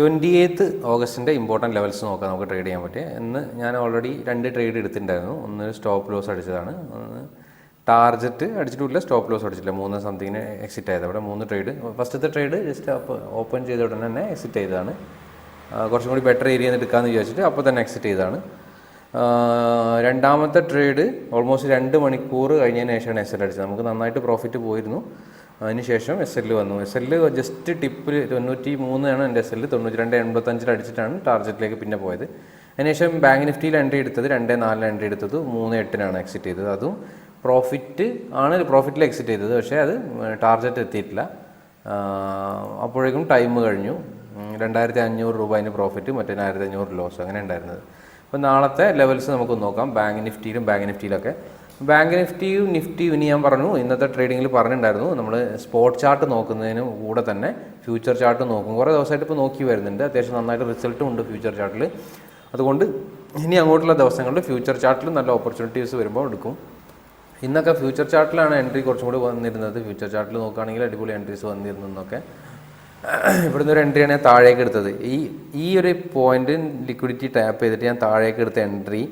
Twenty eighth ഓഗസ്റ്റിന്റെ important levels നോക്കാം നമുക്ക് ട്രേഡ് ചെയ്യാൻ പറ്റിയ. ഇന്ന് ഞാൻ ഓൾറെഡി രണ്ട് ട്രേഡ് എടുത്തിട്ടുണ്ടായിരുന്നു. ഒന്ന് സ്റ്റോപ്പ് ലോസ് അടിച്ചതാണ്. ഒന്ന് ടാർജറ്റ് അടിച്ചിട്ടില്ല സ്റ്റോപ്പ് ലോസ് അടിച്ചില്ല മൂന്ന് സംതിങ്ങിന് എക്സിറ്റ് ആയത്. അവിടെ മൂന്ന് ട്രേഡ്. ഫസ്റ്റത്തെ ട്രേഡ് ജസ്റ്റ് ഓപ്പൺ ചെയ്ത ഉടനെ തന്നെ എക്സിറ്റ് ചെയ്തതാണ്. കുറച്ചും കൂടി ബെറ്റർ ഏരിയ എടുക്കാമെന്ന് വിചാരിച്ചിട്ട് അപ്പോൾ തന്നെ എക്സിറ്റ് ചെയ്തതാണ്. രണ്ടാമത്തെ ട്രേഡ് ഓൾമോസ്റ്റ് രണ്ട് മണിക്കൂർ കഴിഞ്ഞതിന് ശേഷമാണ് എക്സിറ്റ് അടിച്ചത്. നമുക്ക് നന്നായിട്ട് പ്രോഫിറ്റ് പോയിരുന്നു. അതിനുശേഷം എസ് എല്ല് വന്നു. എസ് എല്ല് ജസ്റ്റ് ടിപ്പിൽ തൊണ്ണൂറ്റി മൂന്നാണ് എന്റെ എസ് എല്ല് തൊണ്ണൂറ്റി രണ്ട് എൺപത്തഞ്ചിൽ അടിച്ചിട്ടാണ് ടാർജറ്റിലേക്ക് പിന്നെ പോയത്. അതിനുശേഷം ബാങ്ക് നിഫ്റ്റിയിൽ എൻട്രി എടുത്തത് രണ്ട് നാലിൽ എൻട്രി എടുത്തത് മൂന്ന് എട്ടിനാണ് എക്സിറ്റ് ചെയ്തത്. അതും പ്രോഫിറ്റ് ആണ് പ്രോഫിറ്റിൽ എക്സിറ്റ് ചെയ്തത്. പക്ഷേ അത് ടാർജറ്റ് എത്തിയിട്ടില്ല. അപ്പോഴേക്കും ടൈം കഴിഞ്ഞു. രണ്ടായിരത്തി അഞ്ഞൂറ് രൂപ അതിന് പ്രോഫിറ്റ് മറ്റേ മറ്റേനായിരത്തി അഞ്ഞൂറ് ലോസ് അങ്ങനെ ഉണ്ടായിരുന്നത്. അപ്പോൾ നാളത്തെ ലെവൽസ് നമുക്ക് നോക്കാം. ബാങ്ക് നിഫ്റ്റിയിലും ബാങ്ക് നിഫ്റ്റിയിലൊക്കെ ബാങ്ക് നിഫ്റ്റിയും നിഫ്റ്റിയും ഇനി ഞാൻ പറഞ്ഞു. ഇന്നത്തെ ട്രേഡിങ്ങിൽ പറഞ്ഞിട്ടുണ്ടായിരുന്നു. നമ്മൾ സ്പോട്ട് ചാർട്ട് നോക്കുന്നതിന് കൂടെ തന്നെ ഫ്യൂച്ചർ ചാർട്ട് നോക്കും. കുറേ ദിവസമായിട്ട് ഇപ്പോൾ നോക്കി വരുന്നുണ്ട്. അത്യാവശ്യം നന്നായിട്ട് റിസൾട്ടും ഉണ്ട് ഫ്യൂച്ചർ ചാർട്ടിൽ അതുകൊണ്ട് ഇനി അങ്ങോട്ടുള്ള ദിവസങ്ങളിൽ ഫ്യൂച്ചർ ചാർട്ടിൽ നല്ല ഓപ്പർച്യൂണിറ്റീസ് വരുമ്പോൾ എടുക്കും. ഇന്നൊക്കെ ഫ്യൂച്ചർ ചാർട്ടിലാണ് എൻട്രി കുറച്ചും കൂടി വന്നിരുന്നത്. ഫ്യൂച്ചർ ചാർട്ടിൽ നോക്കുകയാണെങ്കിൽ അടിപൊളി എൻട്രീസ് വന്നിരുന്നൊക്കെ ഇവിടുന്ന് ഒരു എൻട്രിയാണ് ഞാൻ താഴേക്ക് എടുത്തത്. ഈ ഈ ഒരു പോയിന്റ് ലിക്വിഡിറ്റി ടാപ്പ് ചെയ്തിട്ട് ഞാൻ താഴേക്ക് എടുത്ത എൻട്രി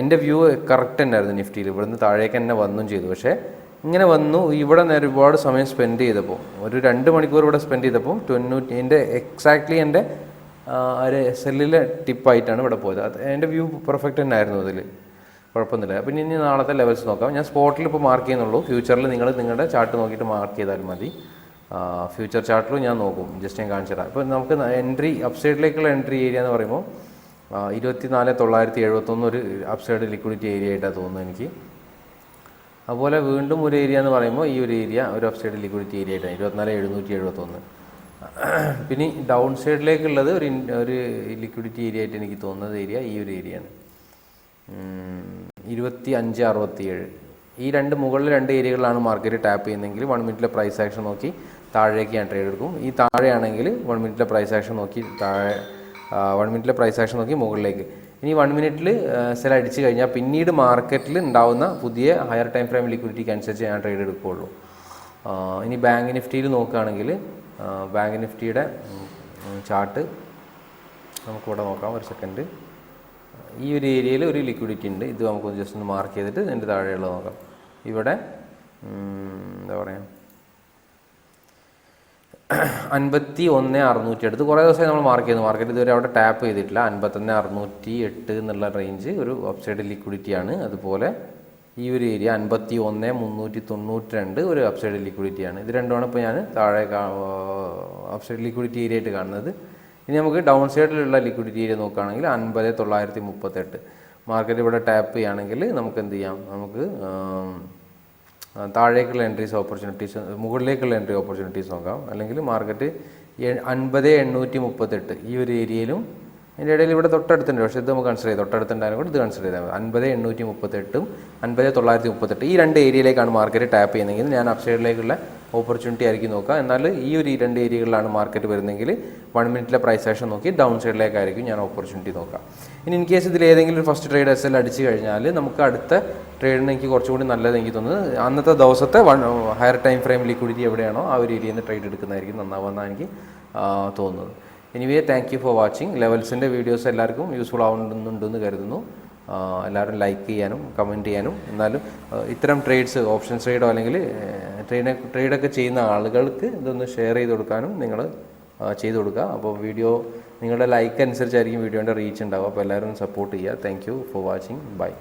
എന്റെ വ്യൂ കറക്റ്റ് തന്നെയായിരുന്നു നിഫ്റ്റിയിൽ. ഇവിടുന്ന് താഴേക്ക് തന്നെ വന്നും ചെയ്തു. പക്ഷേ ഇങ്ങനെ വന്നു ഇവിടെ നേരെ ഒരുപാട് സമയം സ്പെൻഡ് ചെയ്തപ്പോൾ ഒരു രണ്ട് മണിക്കൂർ ഇവിടെ സ്പെൻഡ് ചെയ്തപ്പോൾ തൊണ്ണൂറ്റി എന്റെ എക്സാക്ട്ലി എന്റെ ഒരു എസ് എല്ലിലെ ടിപ്പായിട്ടാണ് ഇവിടെ പോയത്. അത് എന്റെ വ്യൂ പെർഫെക്റ്റ് തന്നെ ആയിരുന്നു അതിൽ. കുഴപ്പമൊന്നുമില്ല. പിന്നെ ഇനി നാളത്തെ ലെവൽസ് നോക്കാം. ഞാൻ സ്പോട്ടിൽ ഇപ്പോൾ മാർക്ക് ചെയ്യുന്നുള്ളൂ. ഫ്യൂച്ചറിൽ നിങ്ങൾ നിങ്ങളുടെ ചാർട്ട് നോക്കിയിട്ട് മാർക്ക് ചെയ്താൽ മതി. ഫ്യൂച്ചർ ചാർട്ടിലും ഞാൻ നോക്കും. ജസ്റ്റ് ഞാൻ കാണിച്ചു തരാം ഇപ്പോൾ നമുക്ക് എൻട്രി അപ്സൈഡിലേക്കുള്ള എൻട്രി ഏരിയ എന്ന് പറയുമ്പോൾ ഇരുപത്തി നാല് തൊള്ളായിരത്തി എഴുപത്തൊന്ന് ഒരു അപ്സൈഡ് ലിക്വിഡിറ്റി ഏരിയ ആയിട്ടാണ് തോന്നുന്നത് എനിക്ക്. അതുപോലെ വീണ്ടും ഒരു ഏരിയ എന്ന് പറയുമ്പോൾ ഈ ഒരു ഏരിയ ഒരു അപ്സൈഡ് ലിക്വിഡിറ്റി ഏരിയ ആയിട്ടാണ് ഇരുപത്തിനാല് എഴുന്നൂറ്റി എഴുപത്തൊന്ന് പിന്നെ ഡൗൺ സൈഡിലേക്കുള്ളത് ഒരു ഒരു ലിക്വിഡിറ്റി ഏരിയ ആയിട്ട് എനിക്ക് തോന്നുന്നത് ഏരിയ ഈ ഒരു ഏരിയയാണ് ഇരുപത്തി അഞ്ച് അറുപത്തി ഏഴ് ഈ രണ്ട് മുകളിൽ രണ്ട് ഏരിയകളാണ് മാർക്കറ്റ് ടാപ്പ് ചെയ്യുന്നതെങ്കിൽ വൺ മിനിറ്റിലെ പ്രൈസ് ആക്ഷൻ നോക്കി താഴേക്ക് ഞാൻ ട്രേഡ് എടുക്കും. ഈ താഴെയാണെങ്കിൽ വൺ മിനിറ്റിലെ പ്രൈസ് ആക്ഷൻ നോക്കി താഴെ വൺ മിനിറ്റിലെ പ്രൈസ് ആക്ഷൻ നോക്കി മുകളിലേക്ക്. ഇനി വൺ മിനിറ്റിൽ സെൽ അടിച്ചു കഴിഞ്ഞാൽ പിന്നീട് മാർക്കറ്റിൽ ഉണ്ടാവുന്ന പുതിയ ഹയർ ടൈം ഫ്രെയിം ലിക്വിഡിറ്റിക്ക് അനുസരിച്ച് ഞാൻ ട്രേഡ് എടുക്കുകയുള്ളൂ ഇനി ബാങ്ക് നിഫ്റ്റിയിൽ നോക്കുകയാണെങ്കിൽ ബാങ്ക് നിഫ്റ്റിയുടെ ചാർട്ട് നമുക്കിവിടെ നോക്കാം ഒരു സെക്കൻഡ് ഈ ഒരു ഏരിയയിൽ ഒരു ലിക്വിഡിറ്റി ഉണ്ട്. ഇത് നമുക്ക് ജസ്റ്റ് ഒന്ന് മാർക്ക് ചെയ്തിട്ട് എന്റെ താഴെയുള്ളത് നോക്കാം. ഇവിടെ എന്താ പറയുക അൻപത്തി ഒന്ന് അറുന്നൂറ്റി എടുത്ത് കുറേ ദിവസമായി നമ്മൾ മാർക്ക് ചെയ്യുന്നു. മാർക്കറ്റ് ഇതുവരെ അവിടെ ടാപ്പ് ചെയ്തിട്ടില്ല. അൻപത്തൊന്ന് അറുന്നൂറ്റി എട്ട് എന്നുള്ള റേഞ്ച് ഒരു അപ്സൈഡ് ലിക്വിഡിറ്റിയാണ് അതുപോലെ ഈ ഒരു ഏരിയ അൻപത്തി ഒന്ന് മുന്നൂറ്റി തൊണ്ണൂറ്റി രണ്ട് ഒരു അപ്സൈഡ് ലിക്വിഡിറ്റിയാണ് ഇത് രണ്ടുമാണ് ഇപ്പോൾ ഞാൻ താഴെ അപ്സൈഡ് ലിക്വിഡിറ്റി ഏരിയ ആയിട്ട് കാണുന്നത്. ഇനി നമുക്ക് ഡൗൺ സൈഡിലുള്ള ലിക്വിഡിറ്റി ഏരിയ നോക്കുകയാണെങ്കിൽ അൻപത് തൊള്ളായിരത്തി മുപ്പത്തെട്ട്. മാർക്കറ്റ് ഇവിടെ ടാപ്പ് ചെയ്യുകയാണെങ്കിൽ നമുക്ക് എന്ത് ചെയ്യാം? നമുക്ക് താഴേക്കുള്ള എൻട്രീസ് ഓപ്പർച്യൂണിറ്റീസ് മുകളിലേക്കുള്ള എൻട്രി ഓപ്പർച്യൂണിറ്റീസ് നോക്കാം. അല്ലെങ്കിൽ മാർക്കറ്റ് അൻപത് എണ്ണൂറ്റി മുപ്പത്തെട്ട് ഈ ഒരു ഏരിയയിലും അതിന്റെ ഇടയിൽ ഇവിടെ തൊട്ടടുത്തുണ്ട്. പക്ഷേ ഇത് നമുക്ക് കൺസിഡർ ചെയ്ത് തൊട്ടടുത്തുണ്ടായാലും കൂടെ ഇത് കൺസിഡർ ചെയ്താൽ മതി. അൻപത് എണ്ണൂറ്റി മുപ്പത്തെട്ടും അൻപത് തൊള്ളായിരത്തി മുപ്പത്തെട്ട് ഈ രണ്ട് ഏരിയയിലേക്കാണ് മാർക്കറ്റ് ടാപ്പ് ചെയ്യുന്നതെങ്കിൽ ഞാൻ അപ്സൈഡിലേക്കുള്ള ഓപ്പർച്യൂണിറ്റി ആയിരിക്കും നോക്കുക. എന്നാൽ ഈ ഒരു രണ്ട് ഏരിയകളിലാണ് മാർക്കറ്റ് വരുന്നതെങ്കിൽ വൺ മിനിറ്റിലെ പ്രൈസ് ആക്ഷൻ നോക്കി ഡൗൺ സൈഡിലേക്കായിരിക്കും ഞാൻ ഓപ്പർച്യൂണിറ്റി നോക്കുക. ഇനി ഇൻ കേസ് ഇതിൽ ഏതെങ്കിലും ഫസ്റ്റ് ട്രേഡ് എസ് എൽ അടിച്ച് കഴിഞ്ഞാൽ നമുക്ക് അടുത്ത ട്രേഡിന് എനിക്ക് കുറച്ചുകൂടി നല്ലത് എനിക്ക് തോന്നുന്നത് അന്നത്തെ ദിവസത്തെ one higher time frame liquidity എവിടെയാണോ ആ ഒരു ഏരിയയിൽ നിന്ന് ട്രേഡ് എടുക്കുന്നതായിരിക്കും നന്നാവുമെന്നാണ് എനിക്ക് തോന്നുന്നത്. Anyway thank you for watching ലെവൽസിന്റെ videos എല്ലാവർക്കും യൂസ്ഫുൾ ആവുന്നുണ്ടെന്ന് കരുതുന്നു. എല്ലാവരും ലൈക്ക് ചെയ്യാനും കമന്റ് ചെയ്യാനും. എന്നാലും ഇത്തരം ട്രേഡ്സ് ഓപ്ഷൻ ട്രേഡോ അല്ലെങ്കിൽ ട്രേഡ് ട്രേഡൊക്കെ ചെയ്യുന്ന ആളുകൾക്ക് ഇതൊന്ന് ഷെയർ ചെയ്ത് കൊടുക്കാനും നിങ്ങൾ ചെയ്ത് കൊടുക്കുക. അപ്പോൾ വീഡിയോ നിങ്ങളുടെ ലൈക്ക് അനുസരിച്ചായിരിക്കും വീഡിയോന്റെ റീച്ച് ഉണ്ടാവുക. അപ്പോൾ എല്ലാവരും സപ്പോർട്ട് ചെയ്യുക. Thank for watching bye